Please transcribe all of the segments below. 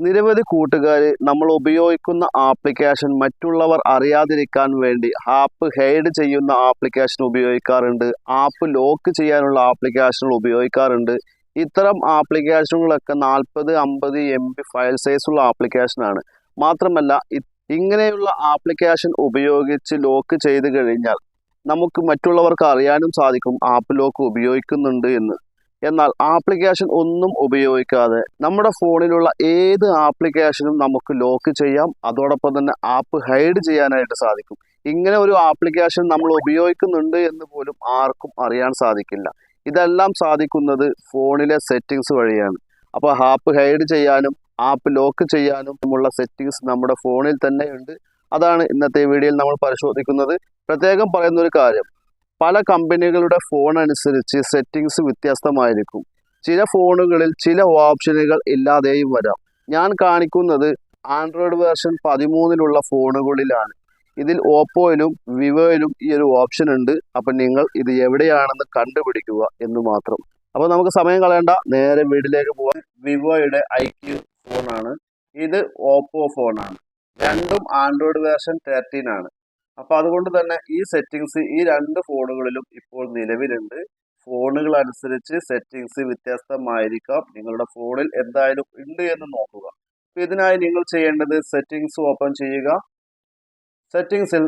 നിരവധി കൂട്ടുകാർ നമ്മൾ ഉപയോഗിക്കുന്ന ആപ്ലിക്കേഷൻ മറ്റുള്ളവർ അറിയാതിരിക്കാൻ വേണ്ടി ആപ്പ് ഹൈഡ് ചെയ്യുന്ന ആപ്ലിക്കേഷൻ ഉപയോഗിക്കാറുണ്ട്. ആപ്പ് ലോക്ക് ചെയ്യാനുള്ള ആപ്ലിക്കേഷനുകൾ ഉപയോഗിക്കാറുണ്ട്. ഇത്തരം ആപ്ലിക്കേഷനുകളൊക്കെ നാൽപ്പത് അമ്പത് എം ബി ഫയൽ സൈസുള്ള ആപ്ലിക്കേഷനാണ് മാത്രമല്ല ഇങ്ങനെയുള്ള ആപ്ലിക്കേഷൻ ഉപയോഗിച്ച് ലോക്ക് ചെയ്ത് കഴിഞ്ഞാൽ നമുക്ക് മറ്റുള്ളവർക്ക് അറിയാനും സാധിക്കും ആപ്പ് ലോക്ക് ഉപയോഗിക്കുന്നുണ്ട് എന്ന്. എന്നാൽ ആപ്ലിക്കേഷൻ ഒന്നും ഉപയോഗിക്കാതെ നമ്മുടെ ഫോണിലുള്ള ഏത് ആപ്ലിക്കേഷനും നമുക്ക് ലോക്ക് ചെയ്യാം. അതോടൊപ്പം തന്നെ ആപ്പ് ഹൈഡ് ചെയ്യാനായിട്ട് സാധിക്കും. ഇങ്ങനെ ഒരു ആപ്ലിക്കേഷൻ നമ്മൾ ഉപയോഗിക്കുന്നുണ്ട് എന്ന് പോലും ആർക്കും അറിയാൻ സാധിക്കില്ല. ഇതെല്ലാം സാധിക്കുന്നത് ഫോണിലെ സെറ്റിങ്സ് വഴിയാണ്. അപ്പോൾ ആപ്പ് ഹൈഡ് ചെയ്യാനും ആപ്പ് ലോക്ക് ചെയ്യാനും ഉള്ള സെറ്റിങ്സ് നമ്മുടെ ഫോണിൽ തന്നെ ഉണ്ട്. അതാണ് ഇന്നത്തെ വീഡിയോയിൽ നമ്മൾ പരിശോധിക്കുന്നത്. പ്രത്യേകം പറയുന്ന ഒരു കാര്യം പല കമ്പനികളുടെ ഫോൺ അനുസരിച്ച് സെറ്റിങ്സ് വ്യത്യസ്തമായിരിക്കും. ചില ഫോണുകളിൽ ചില ഓപ്ഷനുകൾ ഇല്ലാതെയും വരാം. ഞാൻ കാണിക്കുന്നത് ആൻഡ്രോയിഡ് വേർഷൻ പതിമൂന്നിലുള്ള ഫോണുകളിലാണ് ഇതിൽ ഓപ്പോയിലും വിവോയിലും ഈ ഒരു ഓപ്ഷൻ ഉണ്ട്. അപ്പം നിങ്ങൾ ഇത് എവിടെയാണെന്ന് കണ്ടുപിടിക്കുക എന്ന് മാത്രം. അപ്പോൾ നമുക്ക് സമയം കളയണ്ട. നേരെ വീട്ടിലേക്ക് പോകാം. വിവോയുടെ ഐ ഫോണാണ് ഇത് ഓപ്പോ ഫോണാണ് രണ്ടും ആൻഡ്രോയിഡ് വേർഷൻ തേർട്ടീൻ ആണ്. അപ്പോൾ അതുകൊണ്ട് തന്നെ ഈ സെറ്റിങ്സ് ഈ രണ്ട് ഫോണുകളിലും ഇപ്പോൾ നിലവിലുണ്ട്. ഫോണുകൾ അനുസരിച്ച് സെറ്റിങ്സ് വ്യത്യസ്തമായിരിക്കാം. നിങ്ങളുടെ ഫോണിൽ എന്തായാലും ഉണ്ട് എന്ന് നോക്കുക. അപ്പോൾ ഇതിനായി നിങ്ങൾ ചെയ്യേണ്ടത് സെറ്റിങ്സ് ഓപ്പൺ ചെയ്യുക. സെറ്റിങ്സിൽ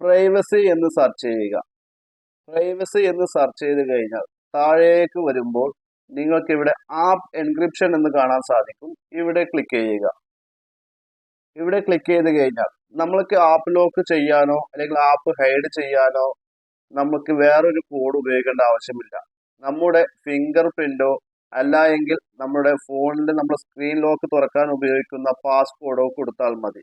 പ്രൈവസി എന്ന് സെർച്ച് ചെയ്യുക. പ്രൈവസി എന്ന് സെർച്ച് ചെയ്ത് കഴിഞ്ഞാൽ താഴേക്ക് വരുമ്പോൾ നിങ്ങൾക്ക് ഇവിടെ ആപ്പ് എൻക്രിപ്ഷൻ എന്ന് കാണാൻ സാധിക്കും. ഇവിടെ ക്ലിക്ക് ചെയ്യുക. ഇവിടെ ക്ലിക്ക് ചെയ്ത് കഴിഞ്ഞാൽ നമ്മൾക്ക് ആപ്പ് ലോക്ക് ചെയ്യാനോ അല്ലെങ്കിൽ ആപ്പ് ഹൈഡ് ചെയ്യാനോ നമുക്ക് വേറൊരു കോഡ് ഉപയോഗിക്കേണ്ട ആവശ്യമില്ല. നമ്മുടെ ഫിംഗർ പ്രിന്റോ അല്ല എങ്കിൽ നമ്മുടെ ഫോണിൽ നമ്മൾ സ്ക്രീൻ ലോക്ക് തുറക്കാൻ ഉപയോഗിക്കുന്ന പാസ്കോഡോ കൊടുത്താൽ മതി.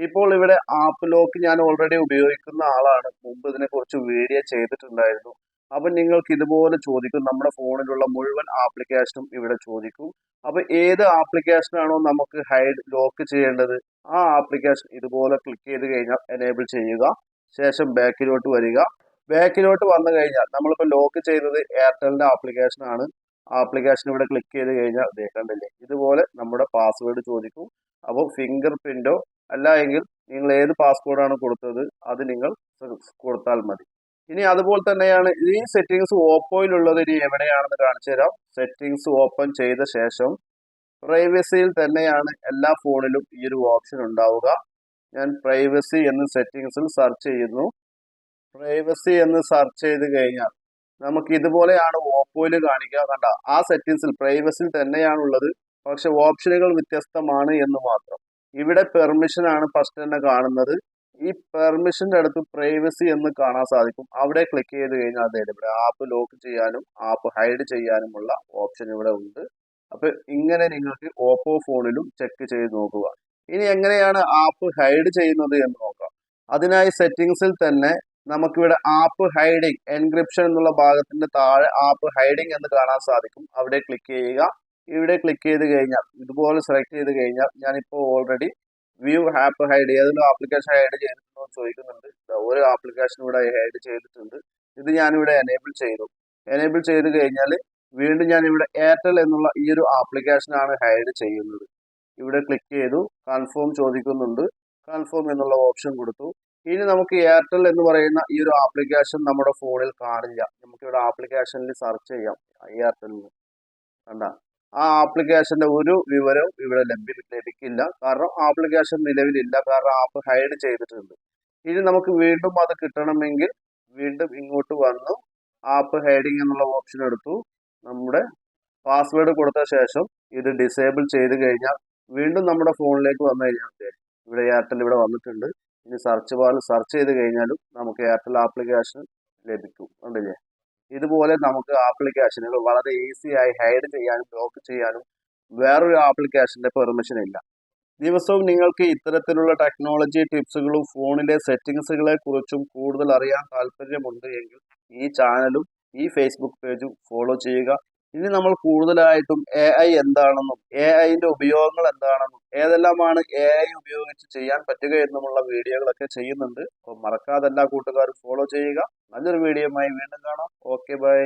ഇപ്പോൾ ഇവിടെ ആപ്പ് ലോക്ക് ഞാൻ ഓൾറെഡി ഉപയോഗിക്കുന്ന ആളാണ്. മുമ്പ് ഇതിനെക്കുറിച്ച് വീഡിയോ ചെയ്തിട്ടുണ്ടായിരുന്നു. അപ്പം നിങ്ങൾക്ക് ഇതുപോലെ ചോദിക്കും. നമ്മുടെ ഫോണിലുള്ള മുഴുവൻ ആപ്ലിക്കേഷനും ഇവിടെ ചോദിക്കും. അപ്പോൾ ഏത് ആപ്ലിക്കേഷനാണോ നമുക്ക് ഹൈഡ് ലോക്ക് ചെയ്യേണ്ടത് ആ ആപ്ലിക്കേഷൻ ഇതുപോലെ ക്ലിക്ക് ചെയ്ത് കഴിഞ്ഞാൽ എനേബിൾ ചെയ്യുക. ശേഷം ബാക്കിലോട്ട് വരിക. ബാക്കിലോട്ട് വന്നു കഴിഞ്ഞാൽ നമ്മളിപ്പോൾ ലോക്ക് ചെയ്തത് എയർടെലിന്റെ ആപ്ലിക്കേഷൻ ആണ്. ആപ്ലിക്കേഷൻ ഇവിടെ ക്ലിക്ക് ചെയ്ത് കഴിഞ്ഞാൽ കണ്ടില്ലേ? ഇതുപോലെ നമ്മുടെ പാസ്വേഡ് ചോദിക്കും. അപ്പോൾ ഫിംഗർ പ്രിന്റോ അല്ല എങ്കിൽ നിങ്ങൾ ഏത് പാസ്വേഡാണ് കൊടുത്തത് അത് നിങ്ങൾ കൊടുത്താൽ മതി. ഇനി അതുപോലെ തന്നെയാണ് ഈ സെറ്റിങ്സ് ഓപ്പോയിലുള്ളത് ഇനി എവിടെയാണെന്ന് കാണിച്ചു തരാം. സെറ്റിങ്സ് ഓപ്പൺ ചെയ്ത ശേഷം പ്രൈവസിയിൽ തന്നെയാണ് എല്ലാ ഫോണിലും ഈ ഒരു ഓപ്ഷൻ ഉണ്ടാവുക. ഞാൻ പ്രൈവസി എന്ന് സെറ്റിങ്സിൽ സെർച്ച് ചെയ്യുന്നു. പ്രൈവസി എന്ന് സെർച്ച് ചെയ്ത് കഴിഞ്ഞാൽ നമുക്ക് ഇതുപോലെയാണ് ഓപ്പോയിൽ കാണിക്കുക. കണ്ട ആ സെറ്റിങ്സിൽ പ്രൈവസിയിൽ തന്നെയാണുള്ളത്. പക്ഷെ ഓപ്ഷനുകൾ വ്യത്യസ്തമാണ് എന്ന് മാത്രം. ഇവിടെ പെർമിഷൻ ആണ് ഫസ്റ്റ് തന്നെ കാണുന്നത്. ഈ പെർമിഷന്റെ അടുത്ത് പ്രൈവസി എന്ന് കാണാൻ സാധിക്കും. അവിടെ ക്ലിക്ക് ചെയ്ത് കഴിഞ്ഞാൽ അതെ ഇവിടെ ആപ്പ് ലോക്ക് ചെയ്യാനും ആപ്പ് ഹൈഡ് ചെയ്യാനുമുള്ള ഓപ്ഷൻ ഇവിടെ ഉണ്ട്. അപ്പൊ ഇങ്ങനെ നിങ്ങൾക്ക് ഓപ്പോ ഫോണിലും ചെക്ക് ചെയ്ത് നോക്കുക. ഇനി എങ്ങനെയാണ് ആപ്പ് ഹൈഡ് ചെയ്യുന്നത് എന്ന് നോക്കാം. അതിനായി സെറ്റിങ്സിൽ തന്നെ നമുക്കിവിടെ ആപ്പ് ഹൈഡിങ് എൻക്രിപ്ഷൻ എന്നുള്ള ഭാഗത്തിന്റെ താഴെ ആപ്പ് ഹൈഡിങ് എന്ന് കാണാൻ സാധിക്കും. അവിടെ ക്ലിക്ക് ചെയ്യുക. ഇവിടെ ക്ലിക്ക് ചെയ്ത് കഴിഞ്ഞാൽ ഇതുപോലെ സെലക്ട് ചെയ്ത് കഴിഞ്ഞാൽ ഞാനിപ്പോൾ ഓൾറെഡി വ്യൂ ആപ്പ് ഹൈഡ് ഏതെങ്കിലും ആപ്ലിക്കേഷൻ ഹൈഡ് ചെയ്തിട്ടുണ്ടോ എന്ന് ചോദിക്കുന്നുണ്ട്. ഒരു ആപ്ലിക്കേഷൻ ഇവിടെ ഹൈഡ് ചെയ്തിട്ടുണ്ട്. ഇത് ഞാനിവിടെ എനേബിൾ ചെയ്തു. എനേബിൾ ചെയ്ത് കഴിഞ്ഞാൽ വീണ്ടും ഞാൻ ഇവിടെ എയർടെൽ എന്നുള്ള ഈ ഒരു ആപ്ലിക്കേഷനാണ് ഹൈഡ് ചെയ്യുന്നത്. ഇവിടെ ക്ലിക്ക് ചെയ്തു. കൺഫേം ചോദിക്കുന്നുണ്ട്. കൺഫേം എന്നുള്ള ഓപ്ഷൻ കൊടുത്തു. ഇനി നമുക്ക് എയർടെൽ എന്ന് പറയുന്ന ഈ ഒരു ആപ്ലിക്കേഷൻ നമ്മുടെ ഫോണിൽ കാണില്ല. നമുക്ക് ഇവിടെ ആപ്ലിക്കേഷനിൽ സെർച്ച് ചെയ്യാം. എയർടെലിന് കണ്ട? ആ ആപ്ലിക്കേഷന്റെ ഒരു വിവരവും ഇവിടെ ലഭ്യ ലഭിക്കില്ല കാരണം ആപ്ലിക്കേഷൻ നിലവിലില്ല. കാരണം ആപ്പ് ഹൈഡ് ചെയ്തിട്ടുണ്ട്. ഇനി നമുക്ക് വീണ്ടും അത് കിട്ടണമെങ്കിൽ വീണ്ടും ഇങ്ങോട്ട് വന്നു. ആപ്പ് ഹൈഡിങ് എന്നുള്ള ഓപ്ഷൻ എടുത്തു. നമ്മുടെ പാസ്വേഡ് കൊടുത്ത ശേഷം ഇത് ഡിസേബിൾ ചെയ്ത് കഴിഞ്ഞാൽ വീണ്ടും നമ്മുടെ ഫോണിലേക്ക് വന്നു കഴിഞ്ഞാൽ ഇവിടെ എയർടെൽ ഇവിടെ വന്നിട്ടുണ്ട്. ഇനി സെർച്ച് ബാറിൽ സെർച്ച് ചെയ്ത് കഴിഞ്ഞാലും നമുക്ക് എയർടെൽ ആപ്ലിക്കേഷൻ ലഭിക്കും. കണ്ടില്ലേ? ഇതുപോലെ നമുക്ക് ആപ്ലിക്കേഷനുകൾ വളരെ ഈസി ആയി ഹൈഡ് ചെയ്യാനും ബ്ലോക്ക് ചെയ്യാനും വേറൊരു ആപ്ലിക്കേഷന്റെ പെർമിഷൻ ഇല്ല. ദിവസവും നിങ്ങൾക്ക് ഇത്തരത്തിലുള്ള ടെക്നോളജി ടിപ്സുകളും ഫോണിലെ സെറ്റിങ്സുകളെ കുറിച്ചും കൂടുതൽ അറിയാൻ താല്പര്യമുണ്ട് എങ്കിൽ ഈ ചാനലും ഈ ഫേസ്ബുക്ക് പേജും ഫോളോ ചെയ്യുക. ഇനി നമ്മൾ കൂടുതലായിട്ടും എ ഐ എന്താണെന്നും എ ഐന്റെ ഉപയോഗങ്ങൾ എന്താണെന്നും ഏതെല്ലാമാണ് എ ഐ ഉപയോഗിച്ച് ചെയ്യാൻ പറ്റുക എന്നുമുള്ള വീഡിയോകളൊക്കെ ചെയ്യുന്നുണ്ട്. അപ്പോൾ മറക്കാതെ എല്ലാ കൂട്ടുകാരും ഫോളോ ചെയ്യുക. നല്ലൊരു വീഡിയോയുമായി വീണ്ടും കാണാം. Okay bye